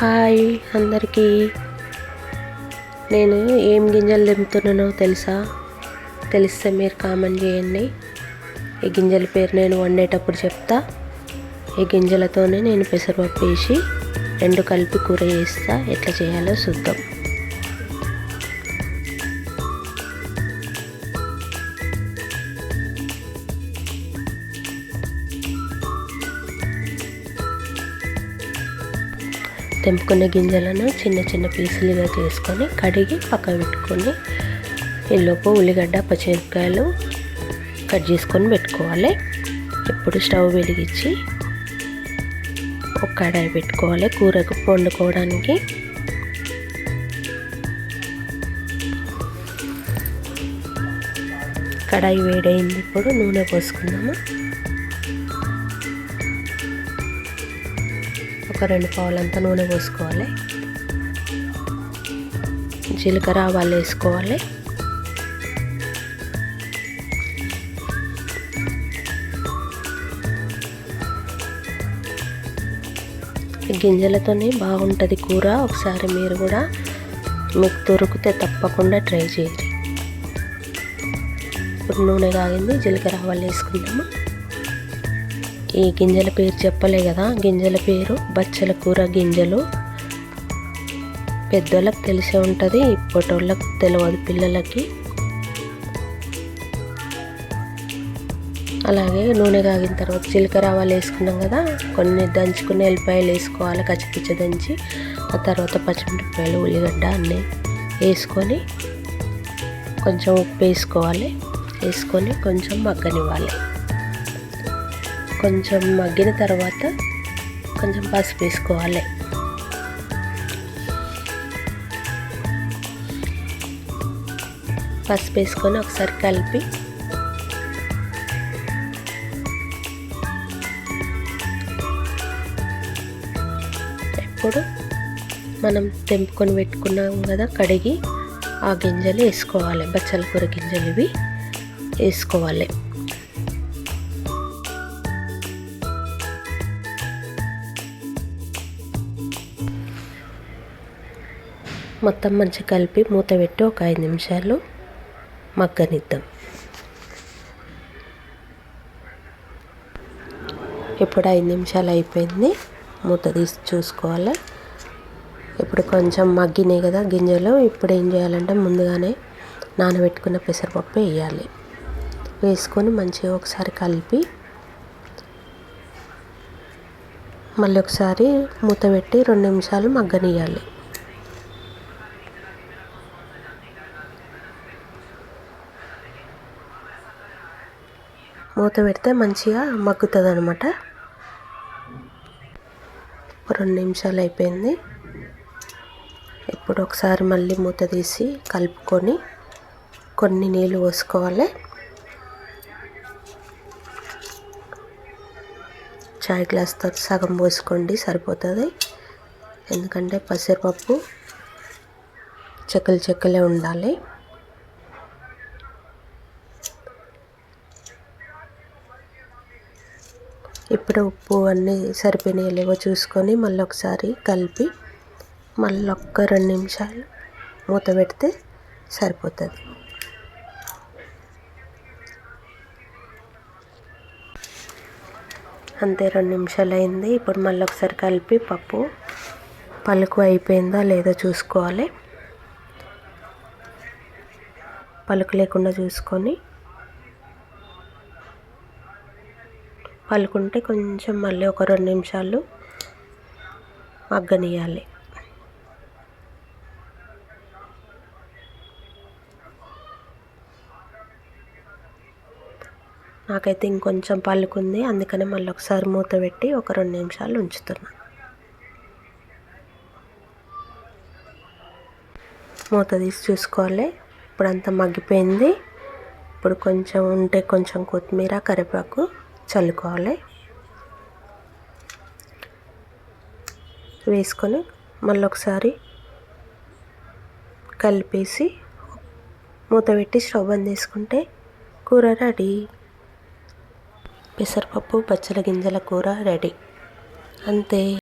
Hi అందరికీ. నేను ఏం గింజలు దింపుతున్నానో తెలుసా? తెలిస్తే మీరు కామెంట్ చేయండి. ఈ గింజల పేరు నేను వండేటప్పుడు చెప్తా. ఈ గింజలతోనే నేను పెసరపప్పు వేసి రెండు కలిపి కూర చేస్తా. ఎట్లా చేయాలో చూద్దాం. తెంపుకున్న గింజలను చిన్న చిన్న పీసులుగా చేసుకొని కడిగి పక్కన పెట్టుకొని ఈలోపు ఉల్లిగడ్డ పచ్చిమిరపకాయలు కట్ చేసుకొని పెట్టుకోవాలి. ఇప్పుడు స్టవ్ వెలిగించి ఒక కడాయి పెట్టుకోవాలి కూరకు వండుకోవడానికి. కడాయి వేడైంది ఇప్పుడు నూనె పోసుకుందాము? ఒక రెండు పావులంతా నూనె పోసుకోవాలి. జీలకర్ర ఆవాలు వేసుకోవాలి. గింజలతోనే బాగుంటుంది కూర. ఒకసారి మీరు కూడా మీకు దొరికితే తప్పకుండా ట్రై చేయండి. ఇప్పుడు నూనె కాగింది జీలకర్ర ఆవాలు వేసుకుంటాము. ఈ గింజల పేరు చెప్పలే కదా. గింజల పేరు బచ్చల కూర గింజలు. పెద్దోళ్ళకి తెలిసే ఉంటుంది ఇప్పటోళ్ళకి తెలియదు పిల్లలకి. అలాగే నూనె కాగిన తర్వాత జీలకర్ర ఆవాలు వేసుకున్నాం కదా. కొన్ని దంచుకుని ఎల్లిపాయలు వేసుకోవాలి కచ్చిపిచ్చ దంచి. ఆ తర్వాత పచ్చిమిరపకాయలు ఉల్లిగడ్డ అన్నీ వేసుకొని కొంచెం ఉప్పు వేసుకోవాలి. వేసుకొని కొంచెం మగ్గనివ్వాలి. కొంచెం మగ్గిన తర్వాత కొంచెం పసుపు వేసుకోవాలి. పసుపు వేసుకొని ఒకసారి కలిపి ఇప్పుడు మనం తెంపుకొని పెట్టుకున్నాం కదా కడిగి ఆ గింజలు వేసుకోవాలి. బచ్చల కూర గింజలు ఇవి వేసుకోవాలి. మొత్తం మంచిగా కలిపి మూత పెట్టి ఒక ఐదు నిమిషాలు మగ్గనిద్దాం. ఇప్పుడు ఐదు నిమిషాలు అయిపోయింది. మూత తీసి చూసుకోవాలి. ఇప్పుడు కొంచెం మగ్గినాయి కదా గింజలు. ఇప్పుడు ఏం చేయాలంటే ముందుగానే నానబెట్టుకున్న పెసరపప్పు వేయాలి. వేసుకొని మంచిగా ఒకసారి కలిపి మళ్ళీ ఒకసారి మూత పెట్టి రెండు నిమిషాలు మగ్గనియాలి మూత పెడితే మంచిగా మగ్గుతుంది అనమాట రెండు నిమిషాలు అయిపోయింది. ఇప్పుడు ఒకసారి మళ్ళీ మూత తీసి కలుపుకొని కొన్ని నీళ్ళు పోసుకోవాలి. చాయ్ గ్లాస్తో సగం పోసుకోండి సరిపోతుంది. ఎందుకంటే పసిరిపప్పు చెక్కలు చెక్కలే ఉండాలి. ఇప్పుడు ఉప్పు అన్నీ సరిపోయినాయి లేవో చూసుకొని మళ్ళీ ఒకసారి కలిపి మళ్ళీ ఒక్క రెండు నిమిషాలు మూత పెడితే సరిపోతుంది. అంతే రెండు నిమిషాలు అయింది. ఇప్పుడు మళ్ళీ ఒకసారి కలిపి పప్పు పలుకు అయిపోయిందా లేదో చూసుకోవాలి. పలుకు లేకుండా చూసుకొని పలుకుంటే కొంచెం మళ్ళీ ఒక రెండు నిమిషాలు మగ్గనియాలి నాకైతే ఇంకొంచెం పలుకుంది అందుకని మళ్ళీ ఒకసారి మూత పెట్టి ఒక రెండు నిమిషాలు ఉంచుతున్నాను మూత తీసి చూసుకోవాలి. ఇప్పుడంతా మగ్గిపోయింది. ఇప్పుడు కొంచెం ఉంటే కొంచెం కొత్తిమీర కరివేపాకు చల్లుకోవాలి. వేసుకొని మళ్ళీ ఒకసారి కలిపేసి మూత పెట్టి స్టవ్ బంద్ చేసుకుంటే కూర రెడీ. పెసరపప్పు పచ్చల గింజల కూర రెడీ. అంతే.